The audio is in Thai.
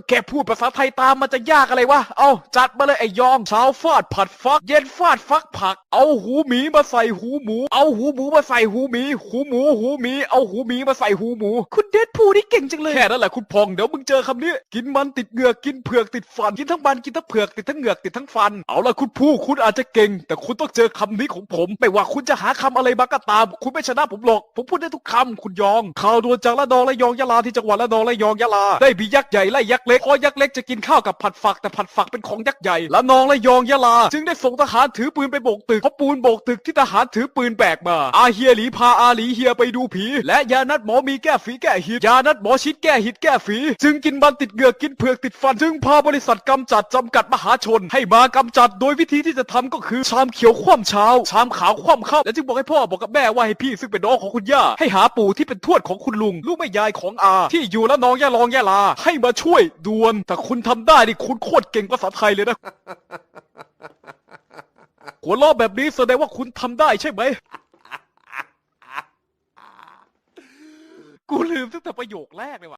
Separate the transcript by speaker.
Speaker 1: ก็แค่พูดภาษาไทยตามมันจะยากอะไรวะ เอาจัดมาเลยไอ้ยองเช้าฟาดผัดฟัก เย็นฟาดฟักผัก เอาหูหมีมาใส่หูหมู เอาหูหมูมาใส่หูหมี หูหมู หูหมี เอาหูหมีมาใส่หูหมู คุณเดดพูนี่เก่งจังเลย แค่นั้นแหละคุณพองเดี๋ยวมึงเจอคำนี้ กินมันติดเหงือกกินเผือกติดฟัน กินทั้งมันกินทั้งเผือกติดทั้งเหงือกติดทั้งฟัน เอาละคุณผู้คุณอาจจะเก่ง แต่คุณต้องเจอคำนี้ของผม ไม่ว่าคุณจะหาคำอะไรมาก็ตาม คุณไม่ชนะผมหรอก ผมพูดได้ทุกคำคุณยองข่าวด่วนจากละนองและยองยะลาที่จังหวัดละนองและยองยะลาได้มียักษ์ใหญ่ไล่ยักษ์เล็กเพราะยักษ์เล็กจะกินข้าวกับผัดฝักแต่ผัดฝักเป็นของยักษ์ใหญ่และนองและยองยะลา จึงได้ส่งทหารถือปืนไปโบกตึกเพราะปูนโบกตึกที่ทหารถือปืนแบกมา อาเฮียหลีพาอาหลีเฮียไปดูผี และยานัดหมอมีแก้ฝีแก้หิดยานัดหมอชิดแก้หิดแก้ฝี จึงกินมันติดเหงือกกินเผือกติดฟัน จึงพาบริษัทกำจัดจำกัดมหาชน ให้มากำจัดโดยวิธีที่จะทำก็คือชามเขียวคว่ำเช้า ชามขาวคว่ำข้าวและจึงบอกให้พ่อบอกกับแม่ว่าให้พี่ซึ่งเป็นน้องของคุณย่าให้หาปู่ที่เป็นทวดของคุณลุง ลูกแม่ยายของอา ที่อยู่แล้วน้องย่าลองย่าลา ให้มาช่วยด่วน ถ้าคุณทำได้นี่คุณโคตรเก่งภาษาไทยเลยนะ หัวเราะแบบนี้แสดงว่าคุณทำได้ใช่ไหม กูลืมตั้งแต่ประโยคแรกเลยว่ะ